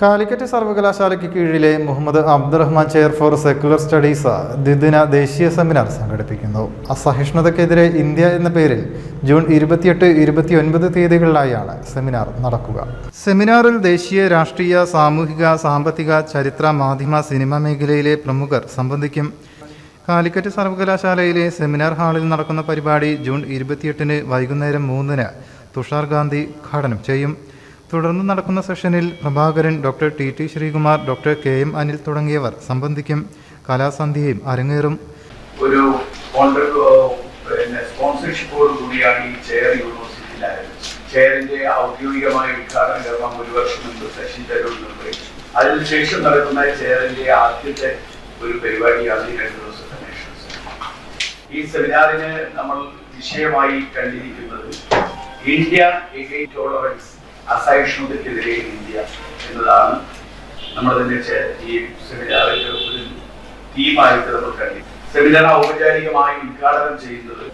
കാലിക്കറ്റ് സർവകലാശാലയ്ക്ക് കീഴിലെ Muhammad Abdurahman chair for secular studies ദ്വിദിന ദേശീയ സെമിനാർ സംഘടിപ്പിക്കുന്നു. അസഹിഷ്ണുതയ്ക്കെതിരെ ഇന്ത്യ എന്ന പേരിൽ ജൂൺ ഇരുപത്തിയെട്ട് ഇരുപത്തിയൊൻപത് തീയതികളിലായാണ് സെമിനാർ നടക്കുക. സെമിനാറിൽ ദേശീയ രാഷ്ട്രീയ സാമൂഹിക സാമ്പത്തിക ചരിത്ര മാധ്യമ സിനിമ മേഖലയിലെ പ്രമുഖർ സംബന്ധിക്കും. കാലിക്കറ്റ് സർവകലാശാലയിലെ സെമിനാർ ഹാളിൽ നടക്കുന്ന പരിപാടി ജൂൺ ഇരുപത്തിയെട്ടിന് വൈകുന്നേരം മൂന്നിന് തുഷാർ ഗാന്ധി ഉദ്ഘാടനം ചെയ്യും. തുടർന്ന് നടക്കുന്ന സെഷനിൽ Prabhakaran doctor T T Sreekumar doctor K M Anil തുടങ്ങിയവർ സംബന്ധിക്കും കലാസന്ധ്യയും അരങ്ങേറും. ഒരു സ്പോൺസർഷിപ്പോട് കൂടിയാണ് ഈ ചെയർ യൂണിവേഴ്സിറ്റിയിൽ ആരംഭിച്ചത് ചെയറിന്റെ ഔദ്യോഗികമായ ഉദ്ഘാടന കർമ്മം ഒരു വർഷം മുമ്പ് ശശി തരൂർ നിർവഹിച്ചു. അതിനുശേഷം നടക്കുന്ന ചെയറിന്റെ ആദ്യത്തെ ഒരു പരിപാടിയാണ് ഈ രണ്ട് ദിവസത്തെ ഈ സെമിനാറിന് നമ്മൾ വിഷയമായി കണ്ടിരിക്കുന്നത് ഇന്ത്യ എഗെയിൻ ടോളറൻസ് അസഹിഷ്ണുതയ്ക്കെതിരെ ഇന്ത്യ എന്നതാണ് നമ്മൾ തന്നെ ഈ സെമിനാറിന്റെ ഒരു തീമായിട്ട് നമ്മൾ കണ്ടു സെമിനാർ ഔപചാരികമായി ഉദ്ഘാടനം ചെയ്യുന്നത്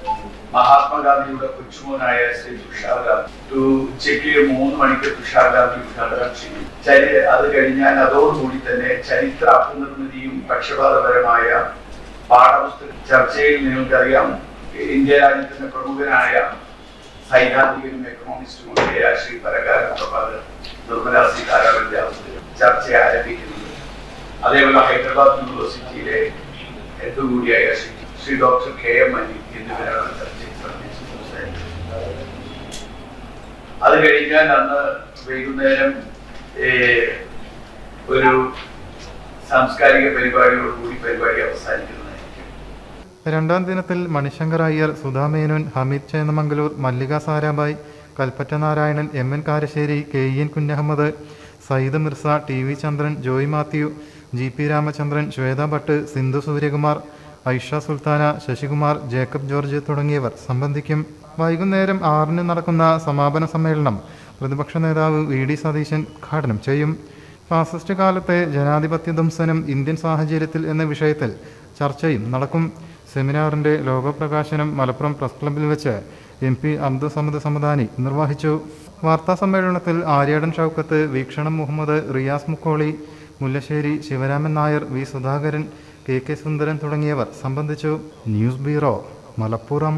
മഹാത്മാഗാന്ധിയുടെ കൊച്ചുമോനായ ശ്രീ തുഷാർ ഗാന്ധി. ഉച്ചയ്ക്ക് മൂന്ന് മണിക്ക് തുഷാർ ഗാന്ധി ഉദ്ഘാടനം ചെയ്യും ചരി അത് കഴിഞ്ഞാൽ അതോടുകൂടി തന്നെ ചരിത്ര അഭിനിർമ്മിതിയും പക്ഷപാതപരമായ പാഠപുസ്തക ചർച്ചയിൽ നിങ്ങൾക്കറിയാം. ഇന്ത്യ രാജ്യത്തിന്റെ പ്രമുഖനായ സൈദ്ധാന്തികനും എക്കണോമിസ്റ്റുമായ ശ്രീ പരകാരം പ്രഭാകർ നിർമ്മലാ സീതാരാമൻ ചർച്ച ആരംഭിക്കുന്നത്. അതേപോലെ ഹൈദരാബാദ് യൂണിവേഴ്സിറ്റിയിലെ ഹെഡ് കൂടിയായ Shri doctor K M Anil എന്നിവരാണ് ചർച്ചയിൽ സംബന്ധിച്ച് സംസാരിക്കുന്നത് അത് കഴിഞ്ഞാൽ അന്ന് വൈകുന്നേരം ഒരു സാംസ്കാരിക പരിപാടിയോടുകൂടി പരിപാടി അവസാനിക്കുന്നതായിരിക്കും രണ്ടാം ദിനത്തിൽ Mani Shankar Aiyar Sudha Menon Hameed Chennamangaloor Mallika Sarabhai Kalpetta Narayanan M N Karassery K E N Kunhahammed Syed Mirza T V Chandran Joy Mathew G P Ramachandran Shweta Bhatt Sindhu Suryakumar Aisha Sultana Sasikumar Jacob George തുടങ്ങിയവർ സംബന്ധിക്കും. വൈകുന്നേരം ആറിന് നടക്കുന്ന സമാപന സമ്മേളനം പ്രതിപക്ഷ നേതാവ് V D Satheesan ഉദ്ഘാടനം ചെയ്യും. ഫാസിസ്റ്റ് കാലത്തെ ജനാധിപത്യ ധ്വംസനം ഇന്ത്യൻ സാഹചര്യത്തിൽ എന്ന വിഷയത്തിൽ ചർച്ചയും നടക്കും. സെമിനാറിന്റെ ലോകപ്രകാശനം മലപ്പുറം പ്രസ് ക്ലബിൽ വെച്ച് എം പി അബ്ദുസമദ് സമദാനി നിർവഹിച്ചു. വാർത്താ സമ്മേളനത്തിൽ Aryadan Shaukath Veekshanam Muhammad Riyas Mukkoli Mullassery Sivaraman Nair V Sudhakaran K K Sundaran തുടങ്ങിയവർ സംബന്ധിച്ചു. News bureau Malappuram.